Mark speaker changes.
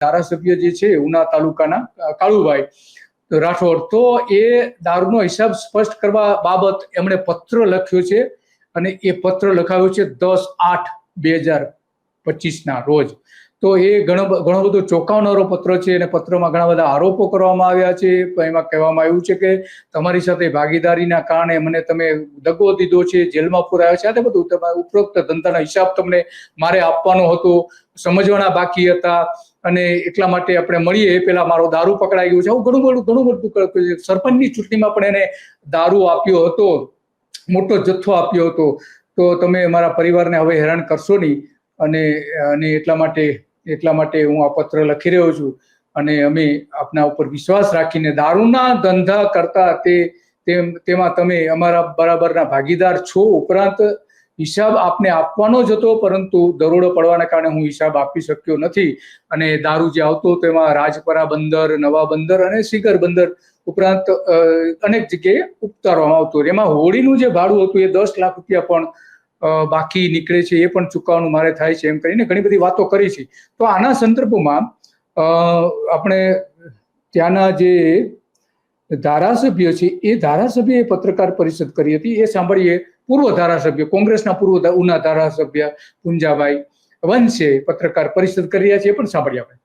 Speaker 1: ધારાસભ્ય જે છે, ઉના તાલુકાના કાળુભાઈ રાઠોડ, તો એ દારૂનો હિસાબ સ્પષ્ટ કરવા બાબત એમણે પત્ર લખ્યો છે અને એ પત્ર લખાયો છે દસ આઠ બે હજાર પચીસના રોજ. તો એ ઘણો ઘણો બધો ચોંકાવનારો પત્ર છે અને પત્રમાં ઘણા બધા આરોપો કરવામાં આવ્યા છે. એમાં કહેવામાં આવ્યું છે કે તમારી સાથે ભાગીદારીના કારણે મને તમે દગો દીધો છે, જેલમાં પુરાયો છે. આ બધું તમારે ઉપરોક્ત ધંધાના હિસાબ તમને મારે આપવાનો હતો. સમજવાના બાકી હતા. અને એટલા માટે આપણે મળીએ. એ મારો દારૂ પકડાઈ ગયો છે. આવું ઘણું બધું ઘણું બધું સરપંચની ચૂંટણીમાં પણ એને દારૂ આપ્યો હતો. મોટો જથ્થો આપ્યો હતો. તો તમે મારા પરિવારને હવે હેરાન કરશો નહીં. અને અને એટલા માટે એટલા માટે હું આ પત્ર લખી રહ્યો છું. અને અમે આપના ઉપર વિશ્વાસ રાખીને દારૂના ધંધા કરતા તે તેમાં તમે અમારા બરાબરના ભાગીદાર છો ઉપરાંત હિસાબ આપને આપવાનો જ હતો, પરંતુ દરોડો પડવાના કારણે હું હિસાબ આપી શક્યો નથી. અને દારૂ જે આવતો હતો એમાં રાજપરા બંદર, નવા બંદર અને સિગર બંદર ઉપરાંત અનેક જગ્યાએ ઉપતારવામાં આવતું એમાં હોળીનું જે ભાડું હતું એ દસ લાખ રૂપિયા પણ બાકી નીકળે છે, એ પણ ચૂકવવાનું મારે થાય છે એમ કરીને ઘણી બધી વાતો કરી છે. તો આના સંદર્ભમાં આપણે ત્યાંના જે ધારાસભ્ય છે, એ ધારાસભ્યએ પત્રકાર પરિષદ કરી હતી. એ સાંભળીએ પૂર્વ ધારાસભ્ય, કોંગ્રેસના પૂર્વ ઉના ધારાસભ્ય પુંજાભાઈ વંશે પત્રકાર પરિષદ કરી રહ્યા છે, એ પણ સાંભળીએ આપણે.